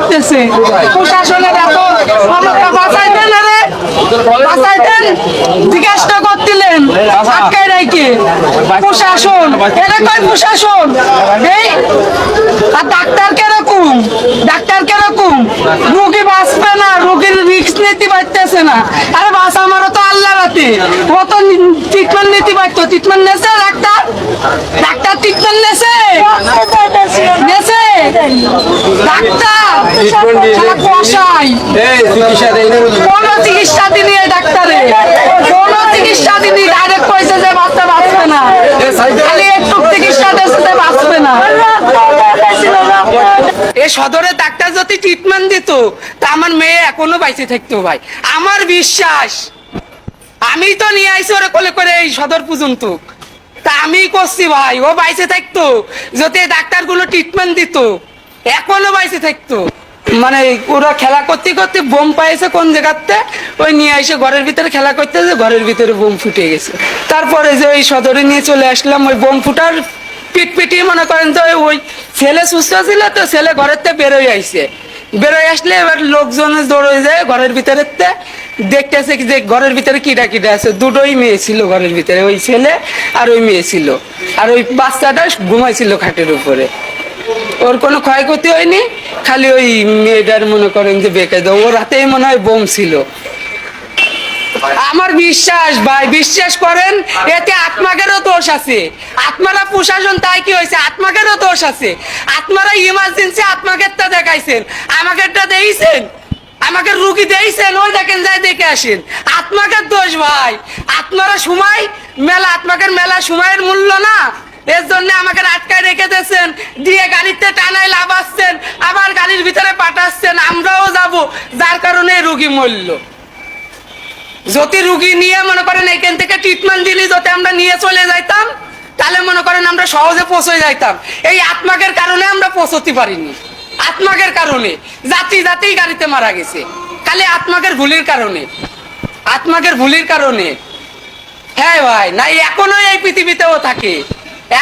করতেছে। প্রশাসনের এত ক্ষমতা বাঁচাইতেন না রে। বাঁচাইতেন, জিজ্ঞাসা করতিলেন আটকায় রাইকে প্রশাসন এটা কয় প্রশাসন? এই, আর ডাক্তার কীরকম? ডাক্তার কীরকম? রোগী বাঁচবে না, রোগীর রিক্স নিতে পারতেছে না। আরে বাস আমারও তো আল্লাহ রাতে ও তো ট্রিটমেন্ট নিতে পারতো ট্রিটমেন্ট নেছে ডাক্তার? ডাক্তার ট্রিটমেন্ট নেছে নেছে ডাক্তার? কোন চিকিৎসা দিনি এই ডাক্তারে। কোন চিকিৎসা দিনি ডাইরেক্ট কইছে যে বাচ্চা বাঁচবে না। খালি একটু চিকিৎসা দিয়েছে বাঁচবে না। এই সদরে ডাক্তার যদি ট্রিটমেন্ট দিত তা আমার মেয়ে এখনও বাইচে থাকতো ভাই। আমার বিশ্বাস আমি তো নিয়ে আইছি ওরে কোলে করে এই সদর পর্যন্ত। তা আমি করছি ভাই ও বাইচে থাকতো। যদি ডাক্তারগুলো ট্রিটমেন্ট দিত এখনও বাইচে থাকতো। মানে ওরা খেলা করতে করতে বোম পাইছে কোন জায়গাতে? ওই নিয়ে এসে ঘরের ভিতরে খেলা করতে ঘরের ভিতরে বোম ফুটে গেছে। তারপরে যে ওই সদরে নিয়ে চলে আসলাম, ওই বোম ফুটার পিট পিটিয়ে মনে করেন তো ওই ছেলে সুস্থ ছিল তো ছেলে ঘরের থেকে বেরোয় আইছে। বেরোয় আসলে এবার লোকজন দৌড়ে যায় ঘরের ভিতরে দেখতেছে যে ঘরের ভিতরে কিটা কিটা আছে। দুটোই মেয়ে ছিল ঘরের ভিতরে, ওই ছেলে আর ওই মেয়ে ছিল। আর ওই বাচ্চাটা ঘুমাইছিল খাটের উপরে। ওর কোনো ক্ষয়ক্ষতি হয়নি, খালি ওই মেয়েটার মনে করেন যে বেঁকে দাও ওর হাতেই মনে হয় বোম ছিল। আমার বিশ্বাস ভাই, বিশ্বাস করেন, এতে আত্মাকেরও দোষ আছে। আত্মারা প্রশাসন তাই কি হয়েছে? আত্মাকেরও দোষ আছে। আত্মারা ইমার্জেন্সি আত্মাকেরটা দেখাইছেন, আমাকেরটা দিয়েছেন আমাকে রুগী দিয়েছেন ওই দেখেন, যাই দেখে আসেন। আত্মাকের দোষ ভাই, আত্মারা সময়, মেলা, আত্মাকের মেলা সময়ের মূল্য না। এর জন্য আমাকে আটকায় রেখে দিয়েছেন, দিয়ে কারণে রুগী মরল। যদি রুগী নিয়ে মনে করেন এখান থেকে ট্রিটমেন্ট দিলি যাতে আমরা নিয়ে চলে যাইতাম, তাহলে মনে করেন আমরা সহজে পৌঁছে যাইতাম। এই আত্মাকের কারণে আমরা পৌঁছতে পারিনি। আত্মাকের কারণে। জাতি জাতি গাড়িতে মারা গেছে। খালি আত্মাকের ভুলের কারণে। আত্মাকের ভুলের কারণে। হ্যাঁ ভাই না এখনও এই পৃথিবীতেও থাকে।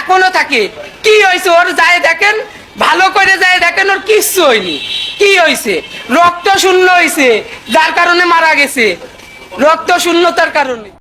এখনও থাকে। কি হয়েছে? ওর যায় দেখেন ভালো করে যায় দেখেন ওর কিচ্ছু হয়নি। কি হয়েছে রক্ত শূন্য হয়েছে যার কারণে মারা গেছে। রক্ত শূন্যতার কারণে।